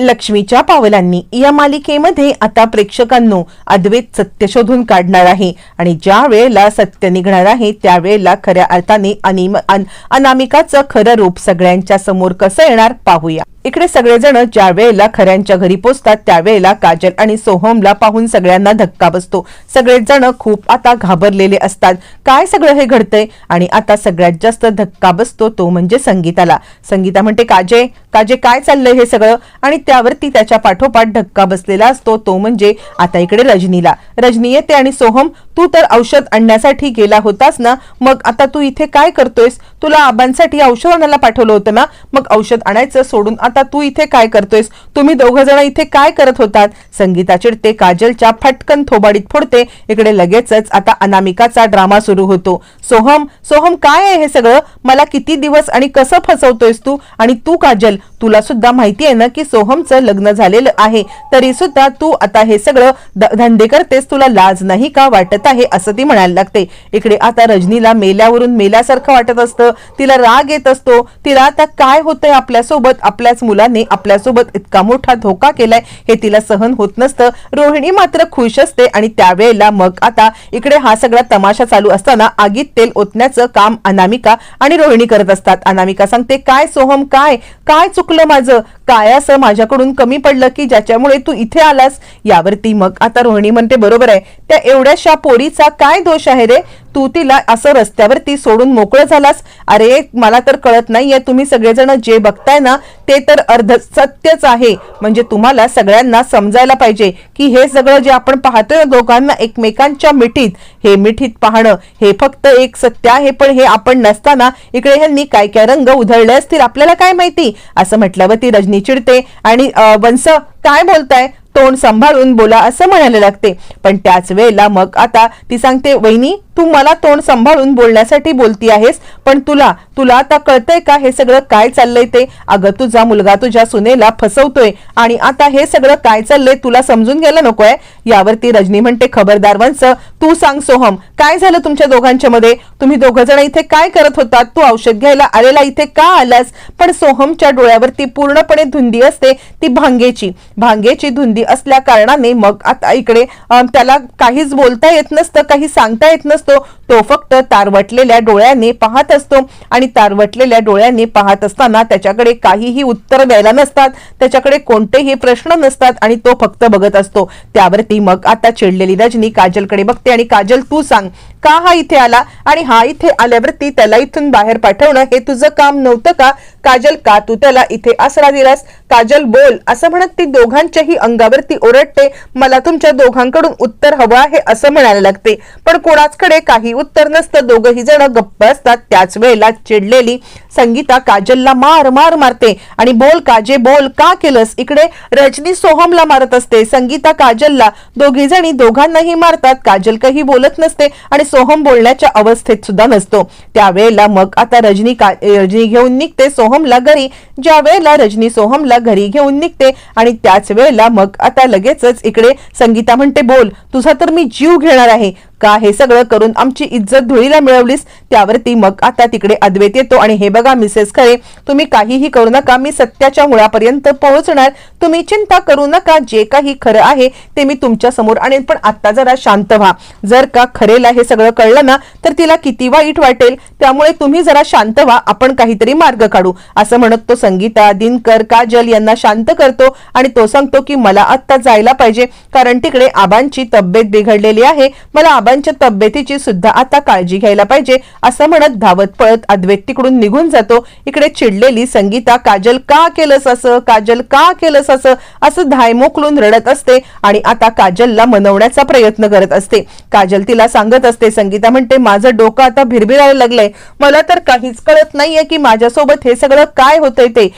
लक्ष्मीच्या पावलांनी या मालिकेमध्ये आता प्रेक्षकांनो अद्वैत सत्य शोधून काढणार आहे. आणि ज्या वेळेला सत्य निघणार आहे त्यावेळेला खऱ्या अर्थाने अनिम अन- अनामिकाचं खरं रूप सगळ्यांच्या समोर कसं येणार पाहूया. इकडे सगळेजण ज्या वेळेला खऱ्यांच्या घरी पोचतात त्यावेळेला काजल आणि सोहमला पाहून सगळ्यांना धक्का बसतो. सगळेजण खूप आता घाबरलेले असतात. काय सगळं हे घडतंय? आणि आता सगळ्यात जास्त धक्का बसतो तो म्हणजे संगीताला. संगीता म्हणते काजे काजे काय चाललंय हे सगळं? आणि त्यावरती त्याच्या पाठोपाठ धक्का बसलेला असतो तो म्हणजे आता इकडे रजनीला. रजनी येते आणि सोहम तू तर औषध आणण्यासाठी गेला होतास ना? मग आता तू इथे काय करतोयस? तुला आबांसाठी औषध आणायला पाठवलं होतं ना? मग औषध आणायचं सोडून आता तू इथे काय करतोयस? तुम्ही दोघं जण इथे काय करत होतात? संगीता चिडते काजलच्या फटकन थोबाडीत फोडते. इकडे लगेचच आता अनामिकाचा ड्रामा सुरू होतो. सोहम सोहम काय आहे हे सगळं? मला किती दिवस आणि कसं फसवतोयस तू? आणि तू काजल तुला सुद्धा माहिती आहे ना की सोहमचं लग्न झालेलं आहे. तरी सुद्धा तू आता हे सगळं द- धंदे करतेस तुला लाज नाही का वाटत आहे? असं ती म्हणायला लागते. इकडे आता रजनीला मेल्यावरून मेल्यासारखं वाटत असतं. तिला राग येत असतो. तिला आता काय होतंय आपल्यासोबत? आपल्याच मुलाने आपल्यासोबत इतका मोठा धोका केलाय हे तिला सहन होत नसतं. रोहिणी मात्र खुश असते आणि त्यावेळेला मग आता इकडे हा सगळा तमाशा चालू असताना आगीत तेल ओतण्याचं काम अनामिका आणि रोहिणी करत असतात. अनामिका सांगते काय सोहम काय? काय चुकलं माझं? काय असं माझ्याकडून कमी पडलं की ज्याच्यामुळे तू इथे आलास? यावरती मग आता रोहिणी म्हणते बरोबर आहे. त्या एवढ्याशा पोरीचा काय दोष आहे रे? तू तिला असं रस्त्यावरती सोडून मोकळं झालास? अरे मला तर कळत नाहीये तुम्ही सगळेजण जे बघताय ना ते तर अर्ध सत्यच आहे. म्हणजे तुम्हाला सगळ्यांना समजायला पाहिजे की हे सगळं जे आपण पाहतोय ना दोघांना एकमेकांच्या मिठीत हे मिठीत पाहणं हे फक्त एक सत्य आहे पण हे आपण नसताना इकडे ह्यांनी काय काय रंग उधळले असतील आपल्याला काय माहिती? असं म्हटल्यावर ती रजनी चिडते आणि वंस काय बोलताय? तोंड सांभाळून बोला असं म्हणायला लागते. पण त्याच वेळेला मग आता ती सांगते वहिनी तू मला तोंड सांभाळून बोलण्यासाठी बोलती आहेस पण तुला तुला आता कळतंय का हे सगळं काय चाललंय ते? अगं तुझा मुलगा तुझ्या सुनेला फसवतोय आणि आता हे सगळं काय चाललंय तुला समजून गेलं नकोय? यावरती रजनी म्हणते खबरदार वंस तू सांग सोहम काय झालं तुमच्या दोघांच्या मध्ये? तुम्ही दोघ जण इथे काय करत होतात? तू औषध घ्यायला आलेला इथे का आलास? पण सोहमच्या डोळ्यावरती पूर्णपणे धुंदी असते ती भांगेची. भांगेची धुंदी असल्या कारणाने मग आता इकडे त्याला काहीच बोलता येत नसतं काही सांगता येत नसतो. तो फक्त तारवटलेल्या डोळ्याने पाहत असतो आणि तारवटलेल्या डोळ्यांनी पाहत असताना त्याच्याकडे काहीही उत्तर द्यायला नसतात त्याच्याकडे कोणतेही प्रश्न नसतात आणि तो फक्त बघत असतो. त्यावरती मग आता चिडलेली रजनी काजलकडे बघते आणि काजल तू सांग का हा इथे आला आणि हा इथे आल्यावरती त्याला इथून बाहेर पाठवणं हे तुझं काम नव्हतं का? काजल का तू त्याला इथे आसरा दिलास? काजल बोल असं म्हणत ती दोघांच्याही अंगावरती ओरडते. मला तुमच्या दोघांकडून उत्तर हवं आहे असं म्हणायला लागते. पण कोणाचकडे काही उत्तर नसतं. दोघही जण गप्प असतात. त्याच वेळेला चिडलेली संगीता काजलला मार मार मारते आणि बोल काजे बोल का केलंस? इकडे रजनी सोहमला मारत असते. संगीता काजलला दोघी जणी दोघांनाही मारतात. काजल काही बोलत नसते आणि सोहम बोलण्याच्या अवस्थेत सुद्धा नसतो. त्यावेळेला मग आता रजनी का रजनी घेऊन निघते सोहमला घरी. ज्या वेळेला रजनी सोहमला घरी घेऊन निघते आणि त्याच वेळेला मग आता लगेचच इकडे संगीता म्हणते बोल तुझा तर मी जीव घेणार आहे. का हे सगळं करून आमची इज्जत धुळीला मिळवलीस? त्यावरती मग आता तिकडे अद्वैत येतो आणि हे बघा मिसेस खरे तुम्ही काहीही करू नका मी सत्याच्या मुळापर्यंत पोहोचणार. तुम्ही चिंता करू नका जे काही खरं आहे ते मी तुमच्यासमोर आणेन पण आता जरा शांत व्हा. जर का खरेला हे सगळं कळलं ना तर तिला किती वाईट वाटेल. त्यामुळे तुम्ही जरा शांत व्हा आपण काहीतरी मार्ग काढू. असं म्हणत तो संगीता दिनकर काजल यांना शांत करतो आणि तो सांगतो की मला आत्ता जायला पाहिजे कारण तिकडे आबांची तब्येत बिघडलेली आहे. मला बाबांच्या तब्येतीची सुद्धा आता काळजी घ्यायला पाहिजे असं म्हणत धावत पळत अद्वैत तिकडून निघून जातो. इकडे चिडलेली संगीता काजल का केलंस असं? काजल का केलंस असं? असं धायमोकलून रडत असते आणि आता काजलला मनवण्याचा प्रयत्न करत असते. काजल तिला सांगत असते संगीता म्हणते माझं डोकं आता भिरभिरायला लागलंय. मला तर काहीच कळत नाहीये की माझ्यासोबत हे सगळं काय होतंय ते.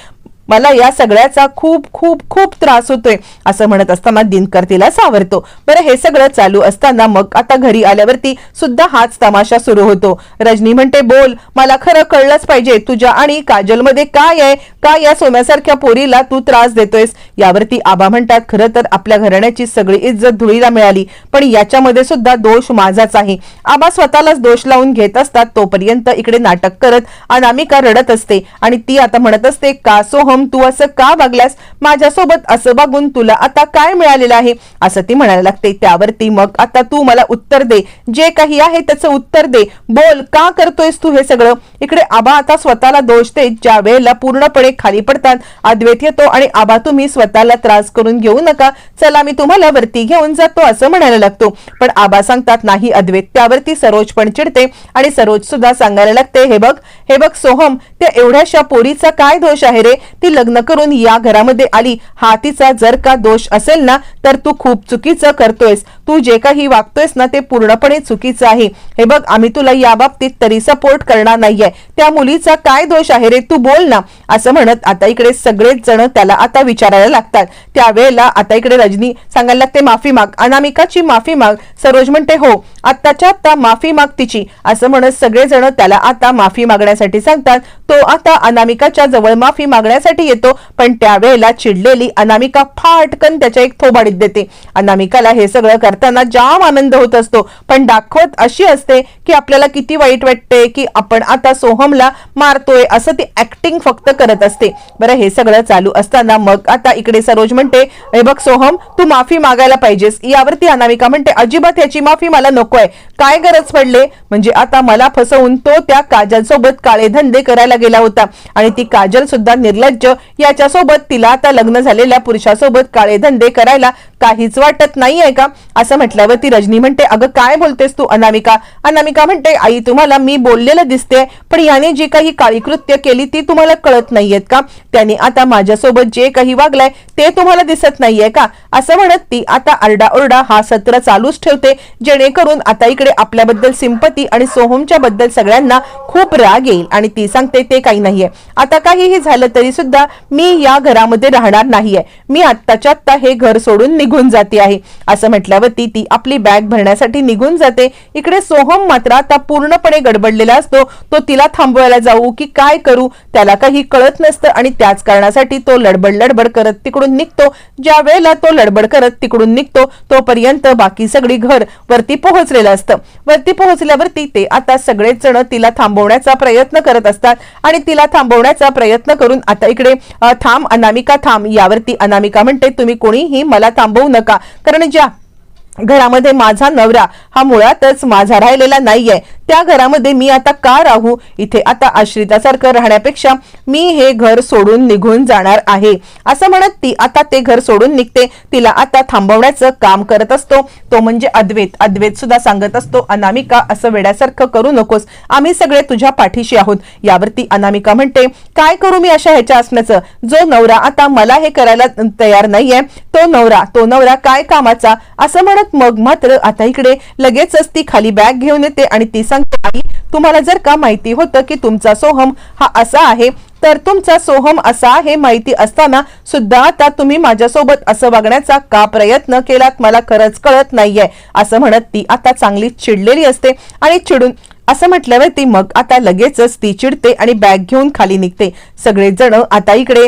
मला या सगळ्याचा खूप खूप खूप त्रास होतोय असं म्हणत असताना दिनकर तिला सावरतो. बरं हे सगळं चालू असताना मग आता घरी आल्यावरती सुद्धा हाच तमाशा सुरू होतो. रजनी म्हणते बोल मला खरं कळलंच पाहिजे तुझ्या आणि काजलमध्ये काय आहे? का या सोन्यासारख्या पोरीला तू त्रास देतोयस? यावरती आबा म्हणतात खरं तर आपल्या घराण्याची सगळी इज्जत धुळीला मिळाली पण याच्यामध्ये सुद्धा दोष माझाच आहे. आबा स्वतःलाच दोष लावून घेत असतात तोपर्यंत इकडे नाटक करत अनामिका रडत असते. आणि ती आता म्हणत असते का सोहम सोहम तू असं का वागल्यास? माझ्यासोबत असं वागून तुला आता काय मिळालेलं आहे? असं ती म्हणायला लागते. त्यावरती मग आता तू मला उत्तर दे. जे काही आहे त्याचं उत्तर दे. बोल का करतोयस तू हे सगळं? इकडे आबा आता स्वतःला दोष दे ज्या वेळेला पूर्णपणे खाली पडतात अद्वैत येतो आणि आबा तुम्ही स्वतःला त्रास करून घेऊ नका. चला मी तुम्हाला वरती घेऊन जातो असं म्हणायला लागतो. पण आबा सांगतात नाही अद्वैत त्यावरती सरोज पण चिडते आणि सरोज सुद्धा सांगायला लागते हे बघ हे बघ सोहम त्या एवढ्याशा पोरीचा काय दोष आहे रे? ती लग्न करून या घरामध्ये आली. हा तिचा जर का दोष असेल ना तर तू खूप चुकीचं करतोयस. तू जे काही वागतोयस ना ते पूर्णपणे चुकीचं आहे. हे बघ आम्ही तुला या बाबतीत तरी सपोर्ट करणार नाहीये. त्या मुलीचा काय दोष आहे रे? तू बोल ना. असं म्हणत आता इकडे सगळेच जण त्याला आता विचारायला लागतात. त्यावेळेला आता इकडे रजनी सांगायला लागते माफी माग. अनामिकाची माफी माग. सरोज म्हणते हो आत्ताच्या आत्ता माफी माग तिची. असं म्हणत सगळेजण त्याला आता माफी मागण्यासाठी सांगतात. तो आता अनामिकाच्या जवळ माफी मागण्यासाठी येतो पण त्यावेळेला चिडलेली अनामिका फाटकन त्याच्या एक थोबाडीत देते. अनामिकाला हे सगळं करताना जाम आनंद होत असतो. पण दाखवत अशी असते की आपल्याला किती वाईट वाटते की आपण आता सोहमला मारतोय असं ती ऍक्टिंग फक्त करत असते. बरं हे सगळं चालू असताना मग आता इकडे सरोज म्हणते हे बघ सोहम तू माफी मागायला पाहिजेस. यावरती अनामिका म्हणते अजिबात याची माफी मला नकोय. काय गरज पडले? म्हणजे आता मला फसवून तो त्या काजल सोबत काळे धंदे करायला गेला होता. आणि ती काजल सुद्धा निर्लज्ज. याच्या सोबत तिला आता लग्न झालेल्या पुरुषासोबत काळे धंदे करायला काहीच वाटत नाहीये का? असं म्हटल्यावर ती रजनी म्हणते अगं काय बोलतेस तू अनामिका? अनामिका म्हणते आई तुम्हाला मी बोललेलं दिसते पण याने जी काही काळी कृत्य केली ती तुम्हाला कळत नाहीयेत का? त्याने आता माझ्यासोबत जे काही वागलाय ते तुम्हाला दिसत नाहीये का? असं म्हणत ती आता आरडाओरडा हा सत्र चालूच ठेवते जेणेकरून आता इकडे आपल्याबद्दल सिंपती आणि सोहमच्या बद्दल सगळ्यांना खूप राग येईल आणि ती सांगते ते काही नाहीये. आता काहीही झालं तरी सुद्धा मी या घरामध्ये राहणार नाहीये. मी आत्ताच्या आत्ता हे घर सोडून निघून जाते आहे. असं म्हटल्यावर म्हटल्यावरती ती आपली बॅग भरण्यासाठी निघून जाते. इकडे सोहम मात्र आता पूर्णपणे गडबडलेला असतो. तो तिला थांबवायला जाऊ की काय करू त्याला काही कळत नसतं आणि त्याच कारणासाठी तो लडबड लडबड करत तिकडून निघतो. ज्या वेळेला तो लडबड करत तिकडून निघतो तोपर्यंत बाकी सगळी घर वरती पोहोचलेलं असतं. वरती पोहोचल्यावरती ते आता सगळेच जण तिला थांबवण्याचा प्रयत्न करत असतात आणि तिला थांबवण्याचा प्रयत्न करून आता इकडे थांब अनामिका थांब. यावरती अनामिका म्हणते तुम्ही कोणीही मला थांबवू नका. कारण ज्या घरामध्ये माझा नवरा हा मुळातच माझा राहिलेला नाहीये. त्या घरामध्ये मी आता का राहू? इथे आता आश्रितासारखं राहण्यापेक्षा मी हे घर सोडून निघून जाणार आहे. असं म्हणत ती आता ते घर सोडून निघते. तिला आता थांबवण्याचं काम करत असतो. तो म्हणजे अद्वैत. अद्वैत सुद्धा सांगत असतो अनामिका असं वेड्यासारखं करू नकोस. आम्ही सगळे तुझ्या पाठीशी आहोत. यावरती अनामिका म्हणते काय करू मी अशा ह्याच्या असण्याचं जो नवरा आता मला हे करायला तयार नाहीये तो नवरा तो नवरा काय कामाचा? असं म्हणत मग मात्र आता इकडे लगेचच ती खाली बॅग घेऊन येते आणि ती सांगते आई तुम्हाला जर का माहिती होतं की तुमचा सोहम हा असा आहे तर तुमचा सोहम असा हे माहिती असताना सुद्धा आता तुम्ही माझ्यासोबत असं वागण्याचा का प्रयत्न केलात? मला खरंच कळत नाहीये असं म्हणत ती आता चांगली चिडलेली असते आणि चिडून असं म्हटल्यावर ती मग आता लगेचच ती चिडते आणि बॅग घेऊन खाली निघते. सगळेजण आता इकडे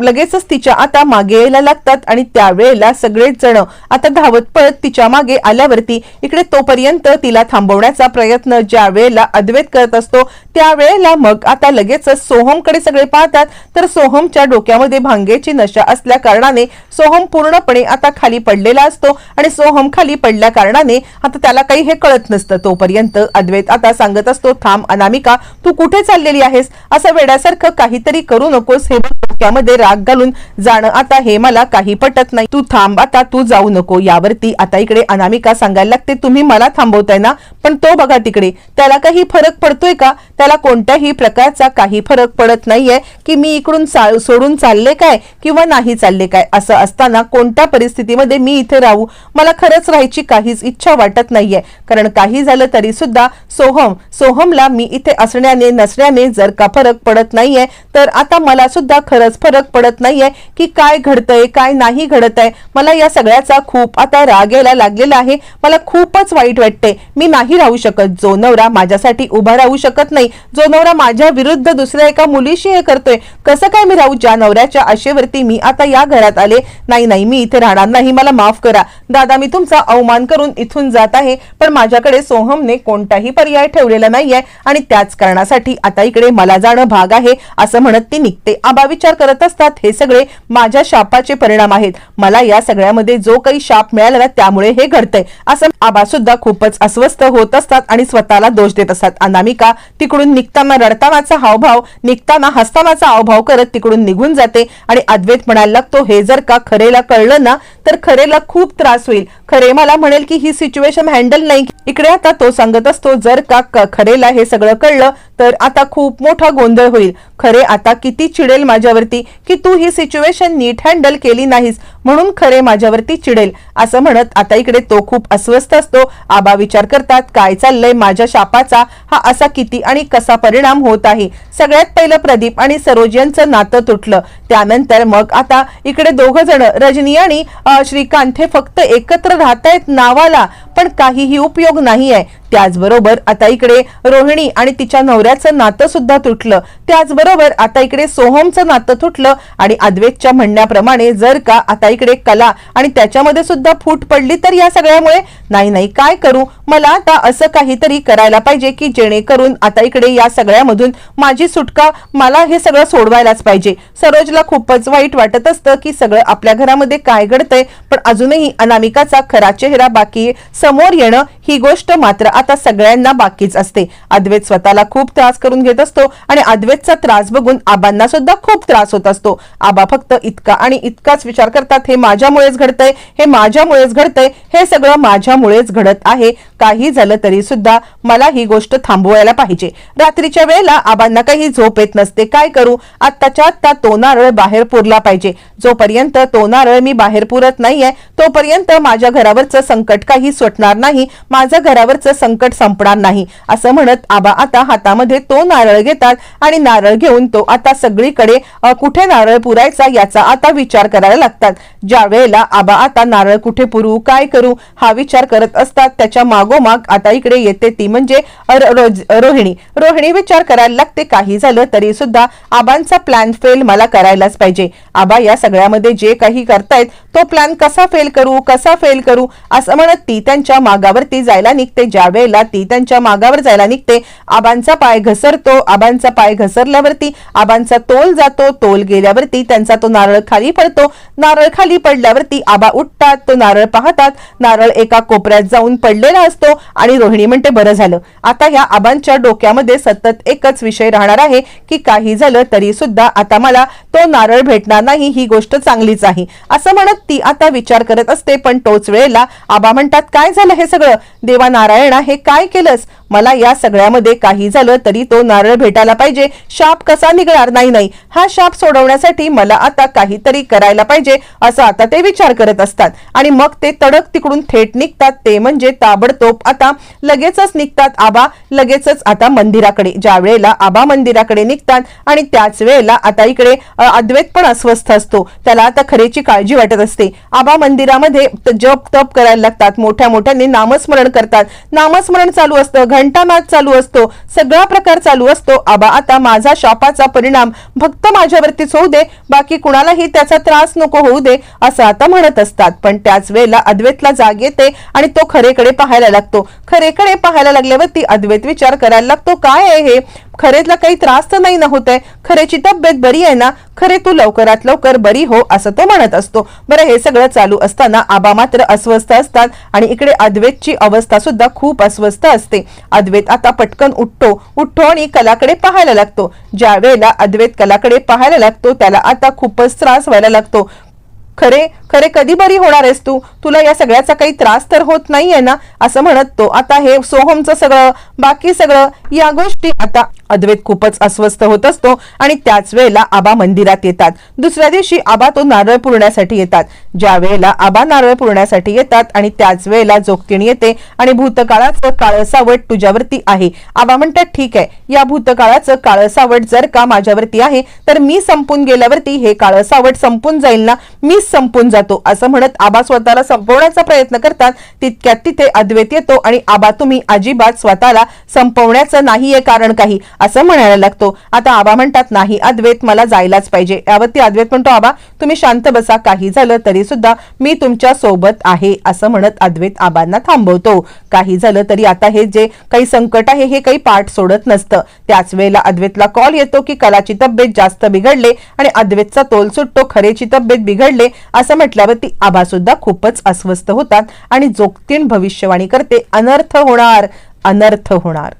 लगेचच तिच्या आता मागे यायला लागतात आणि त्यावेळेला सगळेच जण आता धावत पळत तिच्यामागे आल्यावरती इकडे तोपर्यंत तिला थांबवण्याचा प्रयत्न ज्या वेळेला अद्वैत करत असतो त्यावेळेला मग आता लगेचच सोहमकडे सगळे पाहतात. तर सोहमच्या डोक्यामध्ये भांगेची नशा असल्या कारणाने सोहम पूर्णपणे आता खाली पडलेला असतो आणि सोहम खाली पडल्या कारणाने आता त्याला काही हे कळत नसतं. तोपर्यंत अद्वैत. आता सांगत असतो थांब अनामिका तू कुठे चाललेली आहेस? असं वेड्यासारखं काहीतरी करू नकोस. हे डोक्यामध्ये राग घालून जाणं आता हे मला काही पटत नाही. तू थांब आता तू जाऊ नको. यावरती आता इकडे अनामिका सांगायला लागते तुम्ही मला थांबवताय ना? पण तो बघा तिकडे. त्याला काही फरक पडतोय का? त्याला कोणत्याही प्रकारचा काही फरक पडत नाहीये की मी इकडून सोडून चालले काय किंवा नाही चालले काय? असं असताना कोणत्या परिस्थितीमध्ये मी इथे राहू? मला खरंच राहायची काहीच इच्छा वाटत नाहीये. कारण काही झालं तरी सुद्धा सोहम. सोहमला मी इथे असण्याने नसण्याने जर का फरक पडत नाहीये तर आता मला सुद्धा खरंच फरक पडत नाहीये की काय घडतंय काय नाही घडत आहे मला या सगळ्याचा खूप आता राग यायला लागलेला आहे. मला खूपच वाईट वाटते मी नाही राहू शकत. जो नवरा माझ्यासाठी उभा राहू शकत नाही. जो नवरा माझ्या विरुद्ध दुसऱ्या एका मुलीशी हे करतोय. कसं काय मी राहू? ज्या नवऱ्याच्या आशेवरती मी आता या घरात आले. नाही नाही मी इथे राहणार नाही. मला माफ करा. दादा मी तुमचा अवमान करून इथून जात आहे. पण माझ्याकडे सोहमने कोण कोणताही पर्याय ठेवलेला नाहीये आणि त्याच कारणासाठी आता इकडे मला जाणं भाग आहे असं म्हणत ती निघते. आबा विचार करत असतात हे सगळे माझ्या शापाचे परिणाम आहेत. मला या सगळ्यामध्ये जो काही शाप मिळाला ना त्यामुळे हे घडतंय. असं आबा सुद्धा खूपच अस्वस्थ होत असतात आणि स्वतःला दोष देत असतात. अनामिका तिकडून निघताना रडतानाचा हावभाव निघताना हसतानाचा हावभाव करत तिकडून निघून जाते आणि अद्वैत म्हणायला लागतो हे जर का खरेला कळलं ना तर खरेला खूप त्रास होईल. खरे मला म्हणेल की ही सिच्युएशन हँडल नाही. इकडे आता तो सांगत असतो जर का खरेला हे सगळं कळलं तर आता खूप मोठा गोंधळ होईल. खरे आता किती चिडेल माझ्यावरती की तू ही सिच्युएशन नीट हँडल केली नाहीस म्हणून खरे माझ्यावरती चिडेल. असं म्हणत आता इकडे तो खूप अस्वस्थ असतो. आबा विचार करतात काय चाललंय माझ्या शापाचा? हा असा किती आणि कसा परिणाम होत आहे? सगळ्यात पहिलं प्रदीप आणि सरोज यांचं नातं तुटलं. त्यानंतर मग आता इकडे दोघ जण रजनी आणि श्रीकांत हे फक्त एकत्र राहतायत नावाला. पण काहीही उपयोग नाही आहे त्याचबरोबर आता इकडे रोहिणी आणि तिच्या नवऱ्याचं नातं सुद्धा तुटलं. त्याचबरोबर आता इकडे सोहमचं नातं तुटलं आणि अद्वेतच्या म्हणण्याप्रमाणे जर का आता इकडे कला आणि त्याच्यामध्ये सुद्धा फूट पडली तर या सगळ्यामुळे नाही नाही काय करू? मला आता असं काहीतरी करायला पाहिजे की जेणेकरून आता इकडे या सगळ्यामधून माझी सुटका मला हे सगळं सोडवायलाच पाहिजे. सरोजला खूपच वाईट वाटत असतं की सगळं आपल्या घरामध्ये काय घडतंय पण अजूनही अनामिकाचा खरा चेहरा बाकी समोर येणं ही गोष्ट मात्र आता सगळ्यांना बाकीच असते. अद्वैत स्वतःला खूप त्रास करून घेत असतो आणि अद्वैतचा त्रास बघून आबांना सुद्धा खूप त्रास होत असतो. आबा फक्त इतका आणि इतकाच विचार करतात हे माझ्यामुळेच घडतंय हे माझ्यामुळेच घडतंय हे सगळं माझ्यामुळेच घडत आहे काही झालं तरी सुद्धा मला ही गोष्ट थांबवायला पाहिजे. रात्रीच्या वेळेला आबांना काही झोप येत नसते. काय करू? आत्ताच्या आत्ता तो नारळ बाहेर पुरला पाहिजे. जोपर्यंत तो नारळ मी बाहेर पुरत नाहीये तोपर्यंत माझ्या घरावरचं संकट काही सुटणार नाही. माझं घरावरचं संकट संपणार नाही. असं म्हणत आबा आता हातामध्ये तो नारळ घेतात आणि नारळ घेऊन तो आता सगळीकडे कुठे नारळ पुरायचा याचा आता विचार करायला लागतात. ज्या वेळेला आबा आता नारळ कुठे पुरू काय करू हा विचार करत असतात त्याच्या माग मागोमाग आता इकडे येते ती म्हणजे रोहिणी. रोहिणी विचार करायला लागते काही झालं तरी सुद्धा आबांचा प्लॅन फेल मला करायलाच पाहिजे. आबा या सगळ्यामध्ये जे काही करतायत तो प्लॅन कसा फेल करू कसा फेल करू असं म्हणत ती त्यांच्या मागावरती जायला निघते. ज्या वेळेला ती त्यांच्या मागावर जायला निघते आबांचा पाय घसरतो. आबांचा पाय घसरल्यावरती आबांचा तोल जातो. तोल गेल्यावरती त्यांचा तो नारळ खाली पडतो. नारळ खाली पडल्यावरती आबा उठतात. तो नारळ पाहतात. नारळ एका कोपऱ्यात जाऊन पडलेला असतो आणि रोहिणी म्हणते बरं झालं. आता ह्या आबांच्या डोक्यामध्ये सतत एकच विषय राहणार आहे की काही झालं तरी सुद्धा आता मला तो नारळ भेटणार नाही. ही गोष्ट चांगलीच आहे. असं म्हणत ती आता विचार करत असते पण तोच वेळेला आबा म्हणतात काय झालं हे सगळं? देवा नारायणा हे काय केलंस? मला या सगळ्यामध्ये काही झालं तरी तो नारळ भेटायला पाहिजे. शाप कसा निघणार? नाही नाही. हा शाप सोडवण्यासाठी मला आता काहीतरी करायला पाहिजे असं आता ते विचार करत असतात. आणि मग ते तडक तिकडून थेट निघतात. ते म्हणजे ताबडतोब आता लगेचच निघतात. आबा लगेचच आता मंदिराकडे. ज्या वेळेला आबा मंदिराकडे निघतात आणि त्याच वेळेला आता इकडे अद्वैत पण अस्वस्थ असतो. त्याला आता खरेची काळजी वाटत असते. आबा मंदिरामध्ये जप तप करायला लागतात. मोठ्या मोठ्याने नामस्मरण करतात. नामस्मरण चालू असतं. घंटानाद चालू असतो सगळा प्रकार चालू असतो. आबा आता माझा शापाचा परिणाम फक्त माझ्यावरतीच होऊ दे बाकी कुणालाही त्याचा त्रास नको होऊ दे असं आता म्हणत असतात. पण त्याच वेळेला अद्वैतला जाग येते आणि तो खरेकडे पाहायला लागतो. खरेकडे पाहायला लागल्यावरती अद्वैत विचार करायला लागतो काय आहे हे? खरेतला काही त्रास तर नाही ना होत आहे खरेची तब्येत बरी आहे ना? खरे तू लवकरात लवकर बरी हो असं तो म्हणत असतो. बरं हे सगळं चालू असताना आबा मात्र अस्वस्थ असतात आणि इकडे अद्वैतची अवस्था सुद्धा खूप अस्वस्थ असते. अद्वैत आता पटकन उठतो. उठतो आणि कलाकडे पाहायला लागतो. ज्या वेळेला अद्वैत कलाकडे पाहायला लागतो त्याला आता खूपच त्रास व्हायला लागतो. खरे खरे कधी बरी होणार आहेस तू? तुला या सगळ्याचा काही त्रास तर होत नाहीये ना? असं म्हणत तो. आता हे सोहमचं सगळं बाकी सगळं या गोष्टी आता अद्वैत खूपच अस्वस्थ होत असतो आणि त्याच वेळेला आबा मंदिरात येतात. दुसऱ्या दिवशी आबा तो नारळ पुरण्यासाठी येतात. ज्या वेळेला आबा नारळ पुरण्यासाठी येतात आणि त्याच वेळेला जोगतीण येते आणि भूतकाळाचं काळसावट तुझ्यावरती आहे. आबा म्हणतात ठीक आहे या भूतकाळाचं काळसावट जर का माझ्यावरती आहे तर मी संपून गेल्यावरती हे काळसावट संपून जाईल ना? मीच संपून जातो. असं म्हणत आबा स्वतःला संपवण्याचा प्रयत्न करतात. तितक्यात तिथे अद्वैत येतो आणि आबा तुम्ही अजिबात स्वतःला संपवण्याचं नाहीये कारण काही. असं म्हणायला लागतो. आता आबा म्हणतात नाही अद्वैत मला जायलाच पाहिजे. यावरती अद्वैत म्हणतो आबा तुम्ही शांत बसा काही झालं तरी सुद्धा मी तुमच्यासोबत आहे असं म्हणत अद्वैत आबांना थांबवतो. काही झालं तरी आता हे जे काही संकट आहे हे काही पाठ सोडत नसतं. त्याच वेळेला अद्वैतला कॉल येतो की कलाची तब्येत जास्त बिघडले आणि अद्वैतचा तोल सुटतो खरेची तब्येत बिघडले असं म्हटल्यावरती आबा सुद्धा खूपच अस्वस्थ होतात आणि जोगतीन भविष्यवाणी करते. अनर्थ होणार अनर्थ होणार.